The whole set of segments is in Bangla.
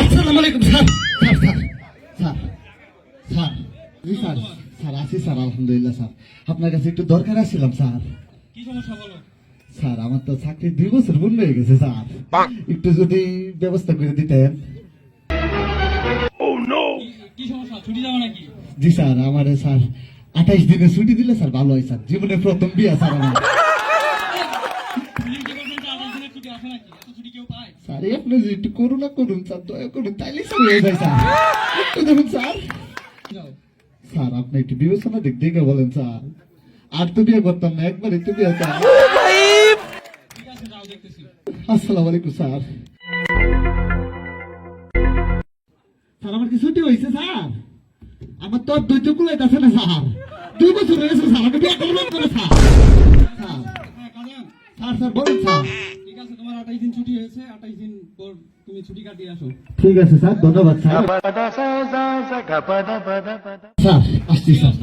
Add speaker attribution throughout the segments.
Speaker 1: আসসালামু আলাইকুম sir. Sir sir sir sir. জি স্যার স্যার আছি স্যার আলহামদুলিল্লাহ স্যার। আপনার কাছে একটু দরকার আসছিলাম স্যার।
Speaker 2: কি সমস্যা বলো?
Speaker 1: স্যার আমার তো চাকরি দুই বছর বন্ধ হয়ে গেছে স্যার। একটু যদি ব্যবস্থা করে দিতেন।
Speaker 2: কি- কি সমস্যা? ছুটি যাবে নাকি?
Speaker 1: জি স্যার আমার স্যার আঠাইশ দিনে ছুটি দিলে স্যার ভালো হয় স্যার। জীবনে প্রথম বিয়া স্যার আমার
Speaker 2: পুলিশ ডিপার্টমেন্টে আঠাশ দিনের ছুটি আসে নাকি এত ছুটি কেউ পায়
Speaker 1: স্যার আপনি যদি একটু করুণা করুন স্যার, দয়া করুন, তাইলে স্যার হয়ে যায়, স্যার। একটু দেখুন, স্যার। স্যার, আপনি একটু বিবেচনা দিক, দেখে বলেন, স্যার। আর তো বিয়ে করতাম না, একবারই তো বিয়ে স্যার আসসালামু আলাইকুম, স্যার। স্যার, আমার কি ছুটি হয়েছে, স্যার? আমার তো চোখ আছে না, স্যার। দুই বছর হয়েছে স্যার আমি বিয়ে করলাম করে স্যার। স্যার স্যার, বলুন, স্যার।
Speaker 2: হয়েছে, আঠাইশ দিন পর তুমি ছুটি কাটিয়ে আসো।
Speaker 1: ঠিক আছে, স্যার, ধন্যবাদ, স্যার। আসছি, স্যার।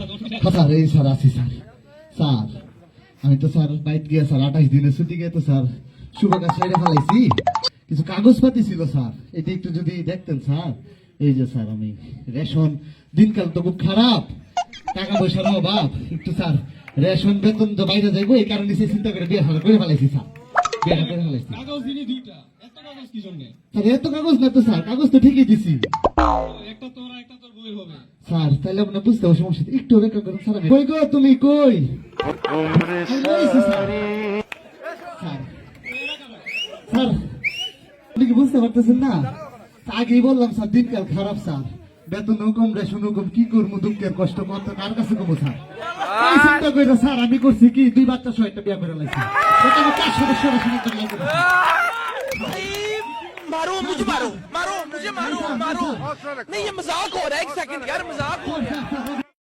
Speaker 1: স্যার এই স্যার, আসছি, স্যার। স্যার, আমি তো, স্যার গিয়ে স্যার আঠাশ দিনে ছুটি গিয়ে তো, স্যার সাইডে ফেলাইছি। কিছু কাগজপাতি ছিল, স্যার, এটা একটু যদি দেখতেন, স্যার। এই যে, স্যার, আমি রেশন, দিনকাল তো খুব খারাপ। টাকা পয়সার অভাব। একটু, স্যার, রেশন, বেতন তো বাইরে যাইবো, এই কারণে সে চিন্তা করে বিয়ে করে ফেলাইছি, স্যার।
Speaker 2: কাগজ দিনই দুইটা। এত কাগজ কি জন্য?
Speaker 1: স্যার এত কাগজ না তো স্যার কাগজ তো ঠিকই দিছি।
Speaker 2: একটা তোর একটা তোর বউয়ের হবে।
Speaker 1: স্যার তাহলে আপনার বুঝতে সমস্যা একটু অপেক্ষা করুন স্যার কই গো তুমি কই? স্যার। স্যার। স্যার আপনি কি বুঝতে পারতেছেন না? আগেই বললাম স্যার দিনকাল খারাপ স্যার। বেতন কম রেশন কম কি করবো দুঃখের কষ্ট কত কার কাছে কমো স্যার এই চিন্তা করে স্যার আমি করছি কি দুই বাচ্চা সহ একটা বিয়া করে লাগছি এটা আমি চার সদস্য রেশন একটা বিয়া করেছি।
Speaker 3: मारो मुझे मारो मारो मुझे मारो मारो नहीं ये मजाक हो रहा है एक सेकंड यार मजाक हो रहा है
Speaker 1: স্যার, স্যার,